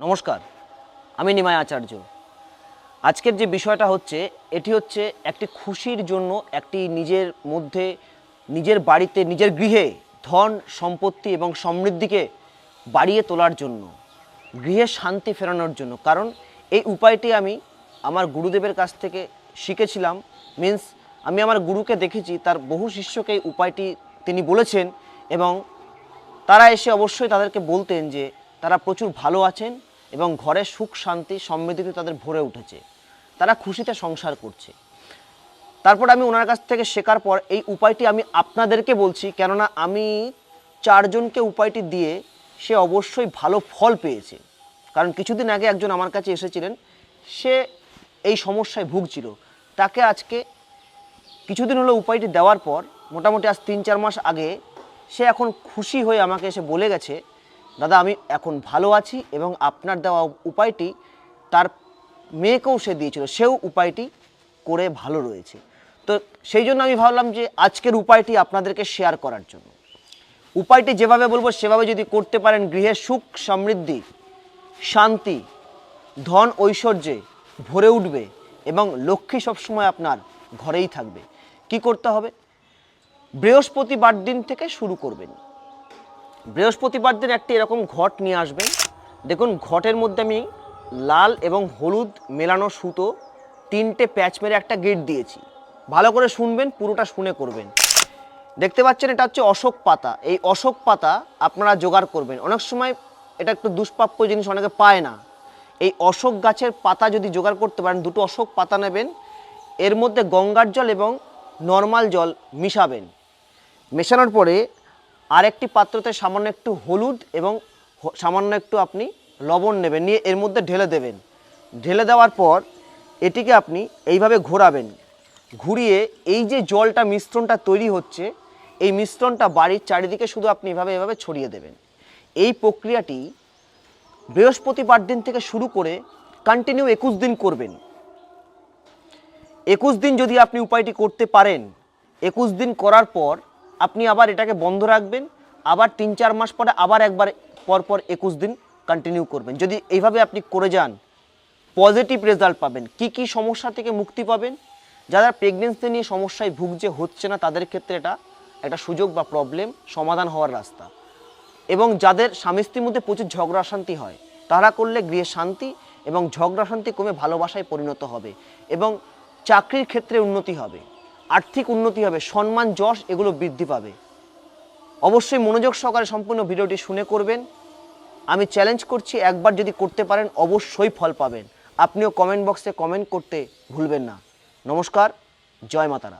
নমস্কার, আমি নিমাই আচার্য। আজকের যে বিষয়টা হচ্ছে, এটি হচ্ছে একটি খুশির জন্য একটি নিজের মধ্যে, নিজের বাড়িতে, নিজের গৃহে ধন, সম্পত্তি এবং সমৃদ্ধিকে বাড়িয়ে তোলার জন্য, গৃহে শান্তি ফেরানোর জন্য। কারণ এই উপায়টি আমি আমার গুরুদেবের কাছ থেকে শিখেছিলাম। মিন্স আমি আমার গুরুকে দেখেছি, তার বহু শিষ্যকে এই উপায়টি তিনি বলেছেন এবং তারা এসে অবশ্যই তাদেরকে বলতেন যে, তারা প্রচুর ভালো আছেন এবং ঘরে সুখ, শান্তি, সমৃদ্ধিতে তাদের ভরে উঠেছে। তারা খুশিতে সংসার করছে। তারপর আমি ওনার কাছ থেকে শেখার পর এই উপায়টি আমি আপনাদেরকে বলছি, কেননা আমি চারজনকে উপায়টি দিয়ে সে অবশ্যই ভালো ফল পেয়েছে। কারণ কিছুদিন আগে একজন আমার কাছে এসেছিলেন, সে এই সমস্যায় ভুগছিল। তাকে আজকে কিছুদিন হলো উপায়টি দেওয়ার পর, মোটামুটি আজ তিন চার মাস আগে, সে এখন খুশি হয়ে আমাকে এসে বলে গেছে দাদা, আমি এখন ভালো আছি এবং আপনার দেওয়া উপায়টি তার মেয়েকেও সে দিয়েছিল, সেও উপায়টি করে ভালো রয়েছে। তো সেই জন্য আমি ভাবলাম যে আজকের উপায়টি আপনাদেরকে শেয়ার করার জন্য। উপায়টি যেভাবে বলব, সেভাবে যদি করতে পারেন, গৃহে সুখ, সমৃদ্ধি, শান্তি, ধন, ঐশ্বর্যে ভরে উঠবে এবং লক্ষ্মী সবসময় আপনার ঘরেই থাকবে। কি করতে হবে? বৃহস্পতিবার দিন থেকে শুরু করবেন। বৃহস্পতিবার দিন একটি এরকম ঘট নিয়ে আসবেন। দেখুন, ঘটের মধ্যে আমি লাল এবং হলুদ মেলানো সুতো, তিনটে প্যাচ মেরে একটা গেট দিয়েছি। ভালো করে শুনবেন, পুরোটা শুনে করবেন। দেখতে পাচ্ছেন, এটা হচ্ছে অশোক পাতা। এই অশোক পাতা আপনারা জোগাড় করবেন। অনেক সময় এটা একটু দুষ্প্রাপ্য জিনিস, অনেকে পায় না। এই অশোক গাছের পাতা যদি জোগাড় করতে পারেন, দুটো অশোক পাতা নেবেন। এর মধ্যে গঙ্গার জল এবং নর্মাল জল মিশাবেন। মেশানোর পরে আরেকটি পাত্রতে সামান্য একটু হলুদ এবং সামান্য একটু আপনি লবণ নেবেন, নিয়ে এর মধ্যে ঢেলে দেবেন। ঢেলে দেওয়ার পর এটিকে আপনি এইভাবে ঘোরাবেন। ঘুরিয়ে এই যে জলটা, মিশ্রণটা তৈরি হচ্ছে, এই মিশ্রণটা বাড়ির চারিদিকে শুধু আপনি এভাবে এভাবে ছড়িয়ে দেবেন। এই প্রক্রিয়াটি বৃহস্পতিবার দিন থেকে শুরু করে কন্টিনিউ একুশ দিন করবেন। একুশ দিন যদি আপনি উপায়টি করতে পারেন, একুশ দিন করার পর আপনি আবার এটাকে বন্ধ রাখবেন, আবার তিন চার মাস পরে আবার একবার পর পর একুশ দিন কন্টিনিউ করবেন। যদি এইভাবে আপনি করে যান পজিটিভ রেজাল্ট পাবেন। কি কি সমস্যা থেকে মুক্তি পাবেন? যারা প্রেগনেন্সি নিয়ে সমস্যায় ভুগছে, হচ্ছে না, তাদের ক্ষেত্রে এটা একটা সুযোগ বা প্রবলেম সমাধান হওয়ার রাস্তা। এবং যাদের স্বামী স্ত্রীর মধ্যে প্রচুর ঝগড়া শান্তি হয়, তারা করলে গৃহে শান্তি এবং ঝগড়া শান্তি কমে ভালোবাসায় পরিণত হবে এবং চাকরির ক্ষেত্রে উন্নতি হবে। আর্থিক উন্নতি হবে, সম্মান, যশ এগুলো বৃদ্ধি পাবে। অবশ্যই মনোযোগ সহকারে সম্পূর্ণ ভিডিওটি শুনে করবেন। আমি চ্যালেঞ্জ করছি, একবার যদি করতে পারেন, অবশ্যই ফল পাবেন। আপনিও কমেন্ট বক্সে কমেন্ট করতে ভুলবেন না। নমস্কার, জয় মাতারা।